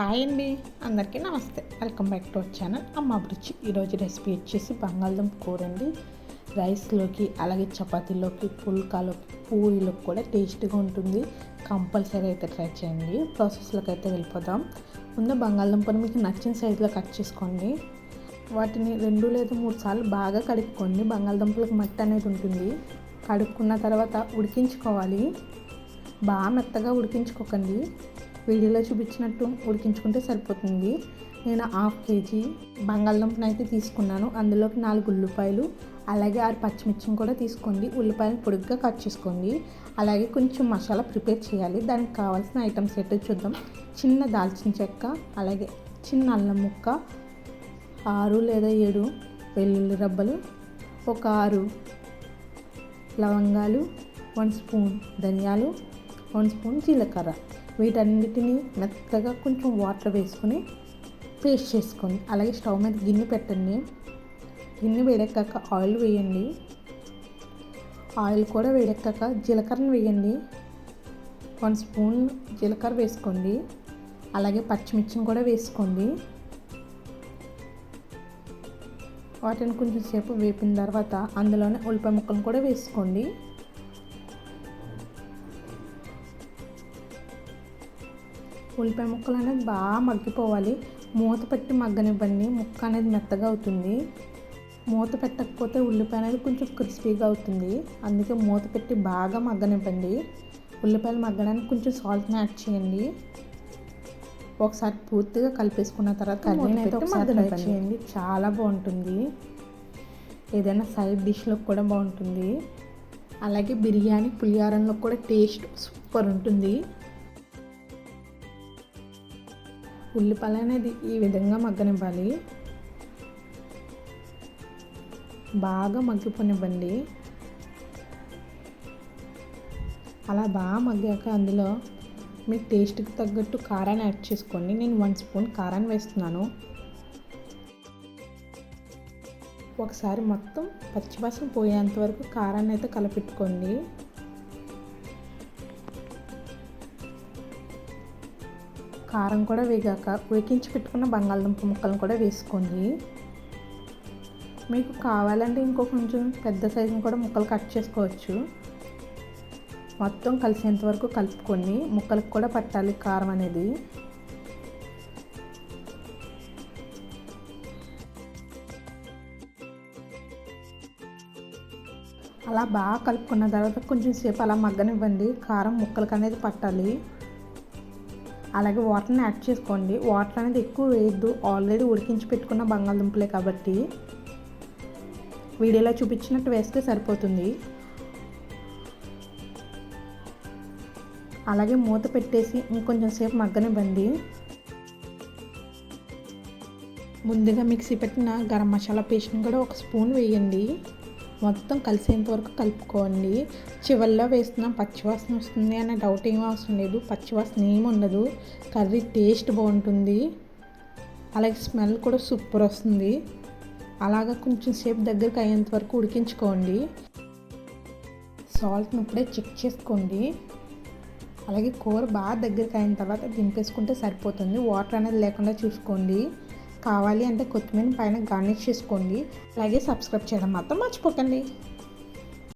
Hi అండి. అందరికీ నమస్తే. Welcome back to our channel. Amma Abhiruchi ఈరోజు రెసిపీ వచ్చేసి బంగాళదుంప కూర అండి. రైస్లోకి అలాగే చపాతీలోకి పుల్కాలోకి పూరీలోకి కూడా టేస్ట్గా ఉంటుంది. కంపల్సరీ అయితే ట్రై చేయండి. ప్రాసెస్లోకి అయితే వెళ్ళిపోదాం. ముందు బంగాళదుంపని మీకు నచ్చిన సైజులో కట్ చేసుకోండి. వాటిని రెండు లేదా మూడు సార్లు బాగా కడుక్కోండి. బంగాళదుంపలకు మట్టి అనేది ఉంటుంది. కడుక్కున్న తర్వాత ఉడికించుకోవాలి. బాగా మెత్తగా ఉడికించుకోకండి. వీడియోలో చూపించినట్టు ఉడికించుకుంటే సరిపోతుంది. నేను హాఫ్ కేజీ బంగాళదుంపను అయితే తీసుకున్నాను. అందులోకి నాలుగు ఉల్లిపాయలు అలాగే ఆరు పచ్చిమిర్చిని కూడా తీసుకోండి. ఉల్లిపాయలు పొడుగ్గా కట్ చేసుకోండి. అలాగే కొంచెం మసాలా ప్రిపేర్ చేయాలి. దానికి కావాల్సిన ఐటమ్స్ ఏంటో చూద్దాం. చిన్న దాల్చిన చెక్క అలాగే చిన్న అల్లం ముక్క ఆరు లేదా ఏడు వెల్లుల్లి రబ్బలు ఒక ఆరు లవంగాలు వన్ స్పూన్ ధనియాలు వన్ స్పూన్ జీలకర్ర. వీటన్నిటిని మెత్తగా కొంచెం వాటర్ వేసుకొని పేస్ట్ చేసుకోండి అలాగే స్టవ్ మీద గిన్నె పెట్టండి. గిన్నె వేడెక్కాక ఆయిల్ వేయండి. ఆయిల్ కూడా వేడెక్కాక జీలకర్రను వేయండి. వన్ స్పూన్ జీలకర్ర వేసుకోండి. అలాగే పచ్చిమిర్చిని కూడా వేసుకోండి. వాటిని కొంచెం సేపు వేపిన తర్వాత అందులోనే ఉల్లిపాయ ముక్కలను కూడా వేసుకోండి. ఉల్లిపాయ ముక్కలు అనేది బాగా మగ్గిపోవాలి. మూత పెట్టి మగ్గనివ్వండి. ముక్క అనేది మెత్తగా అవుతుంది. మూత పెట్టకపోతే ఉల్లిపాయ అనేది కొంచెం క్రిస్పీగా అవుతుంది. అందుకే మూత పెట్టి బాగా మగ్గనివ్వండి. ఉల్లిపాయలు మగ్గడానికి కొంచెం సాల్ట్ని యాడ్ చేయండి. ఒకసారి పూర్తిగా కలిపేసుకున్న తర్వాత కర్రీని అయితే ఒకసారి ట్రై చేయండి చాలా బాగుంటుంది. ఏదైనా సైడ్ డిష్లో కూడా బాగుంటుంది. అలాగే బిర్యానీ పులిహారంలో కూడా టేస్ట్ సూపర్ ఉంటుంది. ఉల్లిపాయలు అనేది ఈ విధంగా మగ్గనివ్వాలి. బాగా మగ్గిపోనివ్వండి. అలా బాగా మగ్గాక అందులో మీ టేస్ట్కి తగ్గట్టు కారాన్ని యాడ్ చేసుకోండి. నేను వన్ స్పూన్ కారాన్ని వేస్తున్నాను. ఒకసారి మొత్తం పచ్చివాసన పోయేంత వరకు కారాన్ని అయితే కలపెట్టుకోండి. కారం కూడా వేగాక ఉడికించి పెట్టుకున్న బంగాళదుంప ముక్కలను కూడా వేసుకోండి. మీకు కావాలంటే ఇంకో కొంచెం పెద్ద సైజుని కూడా ముక్కలు కట్ చేసుకోవచ్చు. మొత్తం కలిసేంత వరకు కలుపుకొని ముక్కలకు కూడా పట్టాలి కారం అనేది. అలా బాగా కలుపుకున్న తర్వాత కొంచెం సేపు అలా మగ్గనివ్వండి. కారం ముక్కలకు అనేది పట్టాలి. అలాగే వాటర్ని యాడ్ చేసుకోండి. వాటర్ అనేది ఎక్కువ వేయద్దు. ఆల్రెడీ ఉడికించి పెట్టుకున్న బంగాళదుంపలే కాబట్టి. వీడియోలో చూపించినట్టు వేస్తే సరిపోతుంది. అలాగే మూత పెట్టేసి ఇంకొంచెం సేపు మగ్గనివ్వండి. ముందుగా మిక్సీ పెట్టిన గరం మసాలా పేస్ట్ని కూడా ఒక స్పూన్ వేయండి. మొత్తం కలిసేంత వరకు కలుపుకోండి. చివరిలో వేస్తున్నాం పచ్చివాసన వస్తుంది అనే డౌట్ ఏం అవసరం లేదు. పచ్చివాసన ఏమి ఉండదు. కర్రీ టేస్ట్ బాగుంటుంది. అలాగే స్మెల్ కూడా సూపర్ వస్తుంది. అలాగా కొంచెం సేపు దగ్గరికి అయ్యేంత వరకు ఉడికించుకోండి. సాల్ట్ని ఇప్పుడే చెక్ చేసుకోండి. అలాగే కూర బాగా దగ్గరికి అయిన తర్వాత దింపేసుకుంటే సరిపోతుంది. వాటర్ అనేది లేకుండా చూసుకోండి. కావాలి అంటే కొత్తిమీర పైన గార్నిష్ చేసుకోండి. అలాగే సబ్స్క్రైబ్ చేయడం మాత్రం మర్చిపోకండి.